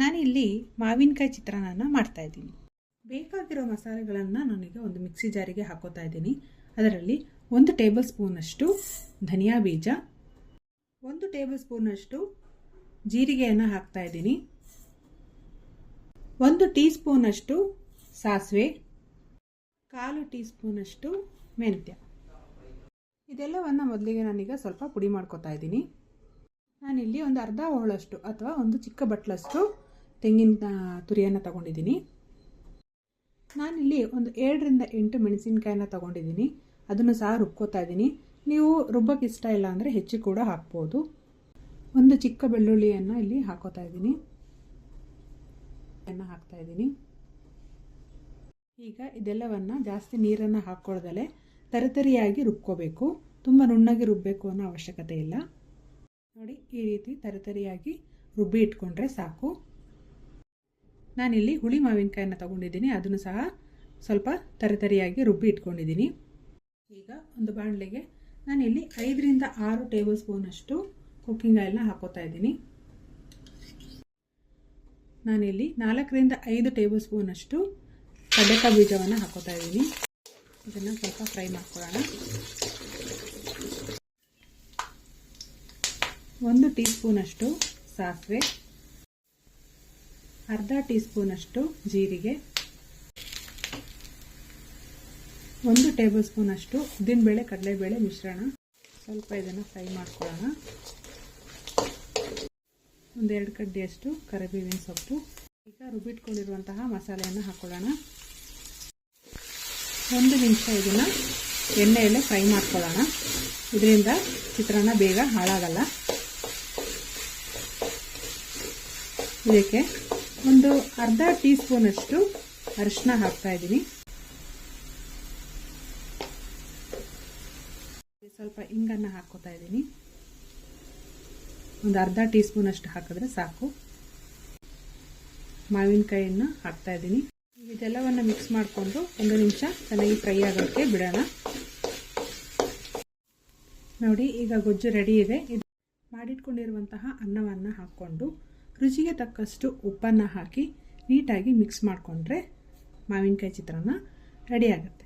ನಾನಿಲ್ಲಿ ಮಾವಿನಕಾಯಿ ಚಿತ್ರಾನ್ನ ಮಾಡ್ತಾ ಇದ್ದೀನಿ. ಬೇಕಾಗಿರೋ ಮಸಾಲೆಗಳನ್ನು ನಾನೀಗ ಒಂದು ಮಿಕ್ಸಿ ಜಾರಿಗೆ ಹಾಕೋತಾ ಇದ್ದೀನಿ. ಅದರಲ್ಲಿ ಒಂದು ಟೇಬಲ್ ಸ್ಪೂನಷ್ಟು ಧನಿಯಾ ಬೀಜ, ಒಂದು ಟೇಬಲ್ ಸ್ಪೂನಷ್ಟು ಜೀರಿಗೆಯನ್ನು ಹಾಕ್ತಾ ಇದ್ದೀನಿ. ಒಂದು ಟೀ ಸ್ಪೂನಷ್ಟು ಸಾಸಿವೆ, ಕಾಲು ಟೀ ಸ್ಪೂನಷ್ಟು ಮೆಂತ್ಯ. ಇದೆಲ್ಲವನ್ನು ಮೊದಲಿಗೆ ನಾನೀಗ ಸ್ವಲ್ಪ ಪುಡಿ ಮಾಡ್ಕೋತಾ ಇದ್ದೀನಿ. ನಾನಿಲ್ಲಿ ಒಂದು ಅರ್ಧ ಹೋಳಷ್ಟು ಅಥವಾ ಒಂದು ಚಿಕ್ಕ ಬಟ್ಲಷ್ಟು ತೆಂಗಿನ ತುರಿಯನ್ನು ತಗೊಂಡಿದ್ದೀನಿ. ನಾನಿಲ್ಲಿ ಒಂದು ಏಳರಿಂದ ಎಂಟು ಮೆಣಸಿನ್ಕಾಯಿನ ತಗೊಂಡಿದ್ದೀನಿ. ಅದನ್ನು ಸಹ ರುಬ್ಕೋತಾ ಇದ್ದೀನಿ. ನೀವು ರುಬ್ಬಕ್ಕೆ ಇಷ್ಟ ಇಲ್ಲ ಅಂದರೆ ಹೆಚ್ಚು ಕೂಡ ಹಾಕ್ಬೋದು. ಒಂದು ಚಿಕ್ಕ ಬೆಳ್ಳುಳ್ಳಿಯನ್ನು ಇಲ್ಲಿ ಹಾಕೋತಾ ಇದ್ದೀನಿ. ಹಾಕ್ತಾ ಇದ್ದೀನಿ. ಈಗ ಇದೆಲ್ಲವನ್ನು ಜಾಸ್ತಿ ನೀರನ್ನು ಹಾಕ್ಕೊಳ್ದಲೆ ತರತರಿಯಾಗಿ ರುಬ್ಕೋಬೇಕು. ತುಂಬ ನುಣ್ಣಗೆ ರುಬ್ಬಬೇಕು ಅನ್ನೋ ಅವಶ್ಯಕತೆ ಇಲ್ಲ. ನೋಡಿ, ಈ ರೀತಿ ತರತರಿಯಾಗಿ ರುಬ್ಬಿ ಇಟ್ಕೊಂಡ್ರೆ ಸಾಕು. ನಾನಿಲ್ಲಿ ಹುಳಿ ಮಾವಿನಕಾಯನ್ನು ತಗೊಂಡಿದ್ದೀನಿ. ಅದನ್ನು ಸಹ ಸ್ವಲ್ಪ ತರಿತರಿಯಾಗಿ ರುಬ್ಬಿ ಇಟ್ಕೊಂಡಿದ್ದೀನಿ. ಈಗ ಒಂದು ಬಾಣಲೆಗೆ ನಾನಿಲ್ಲಿ ಐದರಿಂದ ಆರು ಟೇಬಲ್ ಸ್ಪೂನಷ್ಟು ಕುಕ್ಕಿಂಗ್ ಆಯಿಲ್ನ ಹಾಕೋತಾ ಇದ್ದೀನಿ. ನಾನಿಲ್ಲಿ ನಾಲ್ಕರಿಂದ ಐದು ಟೇಬಲ್ ಸ್ಪೂನಷ್ಟು ಕಡಕ ಬೀಜವನ್ನು ಹಾಕೋತಾ ಇದ್ದೀನಿ. ಇದನ್ನು ಸ್ವಲ್ಪ ಫ್ರೈ ಮಾಡ್ಕೊಳ್ಳೋಣ. ಒಂದು ಟೀ ಸ್ಪೂನಷ್ಟು ಸಾಸಿವೆ. ಅರ್ಧ ಟೀ ಸ್ಪೂನಷ್ಟು ಜೀರಿಗೆ, ಒಂದು ಟೇಬಲ್ ಸ್ಪೂನಷ್ಟು ಉದ್ದಿನಬೇಳೆ, ಕಡಲೆಬೇಳೆ ಮಿಶ್ರಣ. ಸ್ವಲ್ಪ ಇದನ್ನು ಫ್ರೈ ಮಾಡ್ಕೊಳ್ಳೋಣ. ಒಂದೆರಡು ಕಡ್ಡಿಯಷ್ಟು ಕರಿಬೇವಿನ ಸೊಪ್ಪು. ಈಗ ರುಬ್ಬಿಟ್ಕೊಂಡಿರುವಂತಹ ಮಸಾಲೆಯನ್ನು ಹಾಕೊಳ್ಳೋಣ. ಒಂದು ನಿಮಿಷ ಇದನ್ನು ಎಣ್ಣೆಯಲ್ಲೇ ಫ್ರೈ ಮಾಡ್ಕೊಳ್ಳೋಣ. ಇದರಿಂದ ಚಿತ್ರಾನ್ನ ಬೇಗ ಹಾಳಾಗಲ್ಲ. ಇದಕ್ಕೆ ಒಂದು ಅರ್ಧ ಟೀ ಸ್ಪೂನಷ್ಟು ಅರಿಶಿನ ಹಾಕ್ತಾ ಇದ್ದೀನಿ. ಸ್ವಲ್ಪ ಇಂಗನ್ನ ಹಾಕೋತಾ ಇದ್ದೀನಿ. ಒಂದು ಅರ್ಧ ಟೀ ಸ್ಪೂನಷ್ಟು ಹಾಕಿದ್ರೆ ಸಾಕು. ಮಾವಿನಕಾಯಿಯನ್ನು ಹಾಕ್ತಾ ಇದ್ದೀನಿ. ಇದೆಲ್ಲವನ್ನು ಮಿಕ್ಸ್ ಮಾಡಿಕೊಂಡು ಒಂದು ನಿಮಿಷ ಚೆನ್ನಾಗಿ ಫ್ರೈ ಆಗೋಕ್ಕೆ ಬಿಡೋಣ. ನೋಡಿ, ಈಗ ಗೊಜ್ಜು ರೆಡಿ ಇದೆ. ಇದು ಮಾಡಿಟ್ಕೊಂಡಿರುವಂತಹ ಅನ್ನವನ್ನು ಹಾಕ್ಕೊಂಡು ರುಚಿಗೆ ತಕ್ಕಷ್ಟು ಉಪ್ಪನ್ನು ಹಾಕಿ ನೀಟಾಗಿ ಮಿಕ್ಸ್ ಮಾಡಿಕೊಂಡ್ರೆ ಮಾವಿನಕಾಯಿ ಚಿತ್ರಾನ್ನ ರೆಡಿ ಆಗುತ್ತೆ.